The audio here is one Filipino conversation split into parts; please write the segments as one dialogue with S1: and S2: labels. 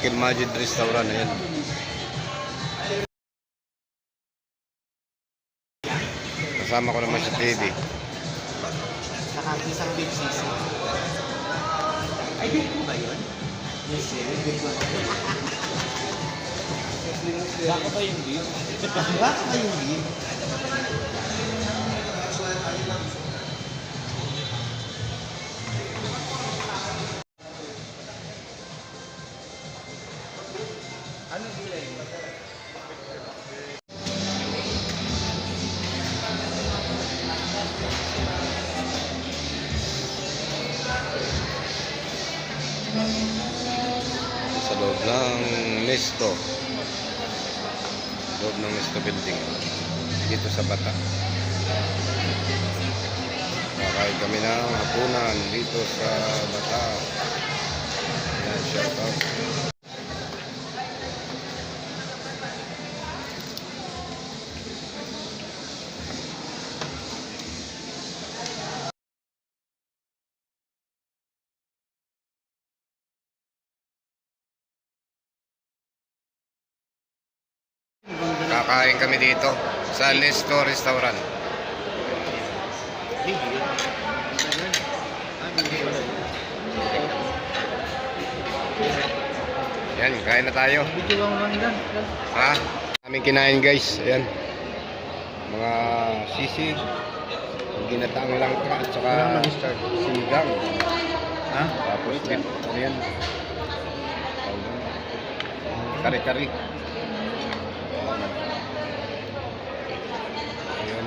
S1: Uncle Majid Restaurant. Ayan. Kasama ko naman si Teddy.
S2: Saka isang big sisi. Ay, big po ba yun? Yes, sir. Big po. Baka ba yung beef? Baka ba yung beef?
S1: Sa loob ng Nesto. Loob ng Nesto building. Dito sa Bata. Kakain kami ng hapunan dito sa Bata. Ayan, shout out. Kakain kami dito sa Nesto Restaurant. Yan, kain na tayo. Ha? Aming kinain guys. Ayan. Mga sisig. Ginataang langka at saka sinigang.
S2: Ha?
S1: Tapos beef. Ano yan? Kari-kari. Ayan.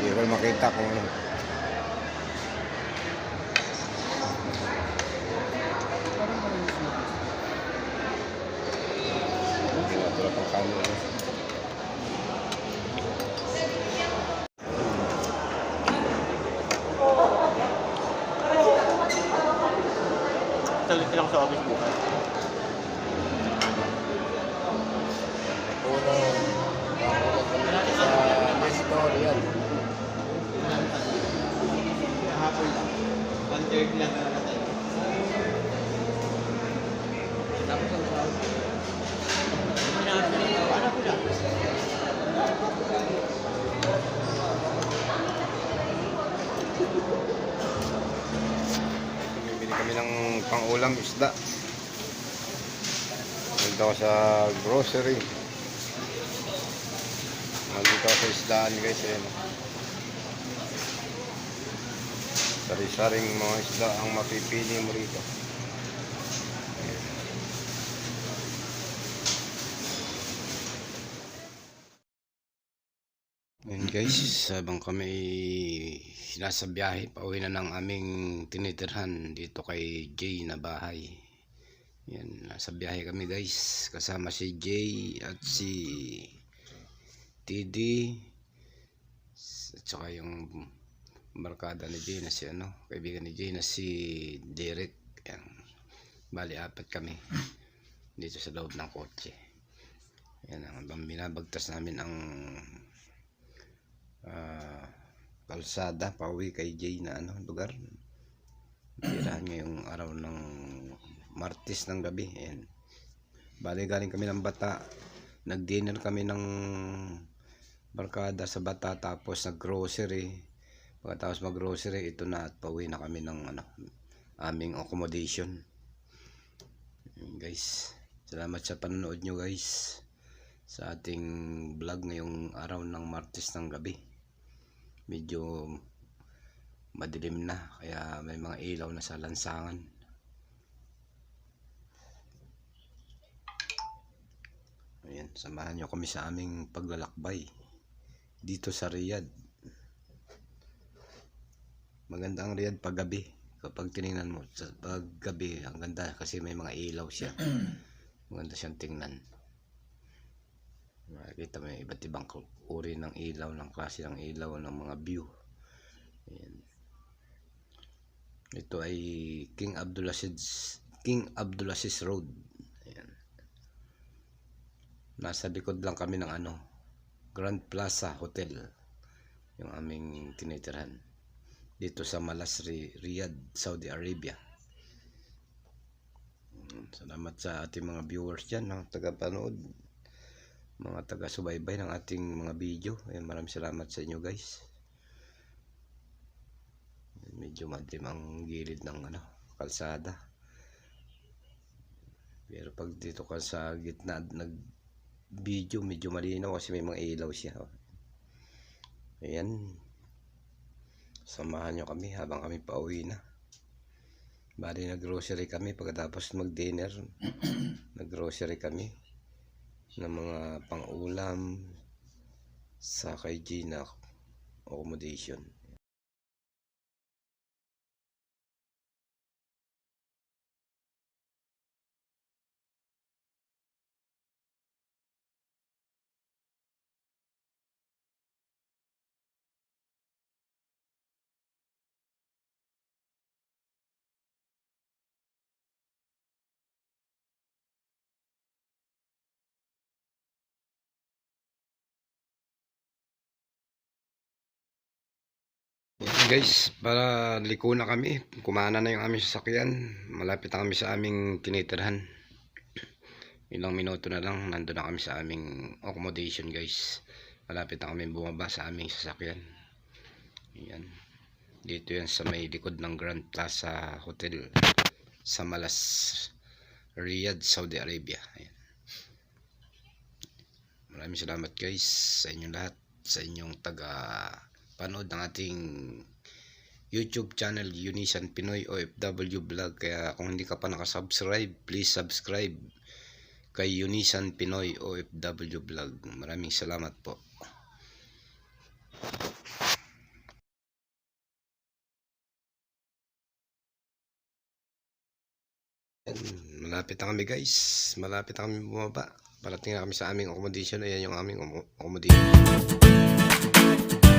S1: Hindi ko makita kung ano.
S2: Talit lang sa office bukas. Third lang na natin. Tapos ang sa Ano ko lang?
S1: Isda. Nandito ako sa grocery. Nandito ako sa isdaan guys. Ayan. Sari-saring mga isda ang mapipili mo rito. Ayan. Guys, habang kami nasa biyahe, pauwi na ng aming tinitirhan dito kay Jay na bahay. Yan, nasa biyahe kami guys, kasama si Jay at si TD at saka yung barkada ni Jay na si ano, kaibigan ni Jay na si Derek. Yan, bali apat kami dito sa loob ng kotse. Yan, ang binabagtas namin ang ah, kalsada pauwi kay Jay na ano lugar. Tirahan ngayong araw ng Martes ng gabi. Ayan. Bali galing kami ng bata. Nag dinner kami ng barkada sa bata tapos nag grocery pagkatapos mag grocery ito na at pauwi na kami ng ano aming accommodation. Guys. Salamat sa panonood nyo guys sa ating vlog ngayong araw ng Martes ng gabi. Medyo madilim na kaya may mga ilaw na sa lansangan. Ayan samahan nyo kami sa aming paglalakbay dito sa Riyadh maganda ang Riyadh pag gabi kapag tiningnan mo sa pag gabi ang ganda kasi may mga ilaw siya maganda siyang tingnan makikita mo yung iba't ibang uri ng ilaw ng klase ng ilaw ng mga view ayan Ito ay King Abdulaziz King Abdulaziz Road. Ayan. Nasa likod lang kami ng ano, Grand Plaza Hotel. Yung aming tinitirhan. Dito sa Malas, Ri- Riyadh, Saudi Arabia. Mm, Salamat sa ating mga viewers dyan, mga taga-panood, mga taga-subaybay ng ating mga video. Ayan, maraming salamat sa inyo guys. Medyo madilim ang gilid ng ano, kalsada. Pero pag dito ka sa gitna nag video medyo malinaw kasi may mga ilaw siya. Ayan. Samahan nyo kami habang kami pauwi na. Bali nag-grocery kami pagkatapos mag-dinner. nag-grocery kami ng mga pang-ulam sa kay Gina accommodation. Guys, para liko na kami. Kumana na yung aming sasakyan. Malapit na kami sa aming tinitirhan. Ilang minuto na lang, nandun na kami sa aming accommodation guys. Malapit na kami bumaba sa aming sasakyan. Yan. Dito yan sa may likod ng Grand Plaza Hotel sa Malas, Riyadh, Saudi Arabia. Ayan. Maraming salamat guys sa inyong lahat, sa inyong taga panood ng ating YouTube channel Unisan Pinoy OFW Vlog. Kaya kung hindi ka pa nakasubscribe please subscribe kay Unisan Pinoy OFW Vlog. Maraming salamat po. Malapit na kami guys. Malapit na kami bumaba. Parating na kami sa aming accommodation. Ayan yung aming accommodation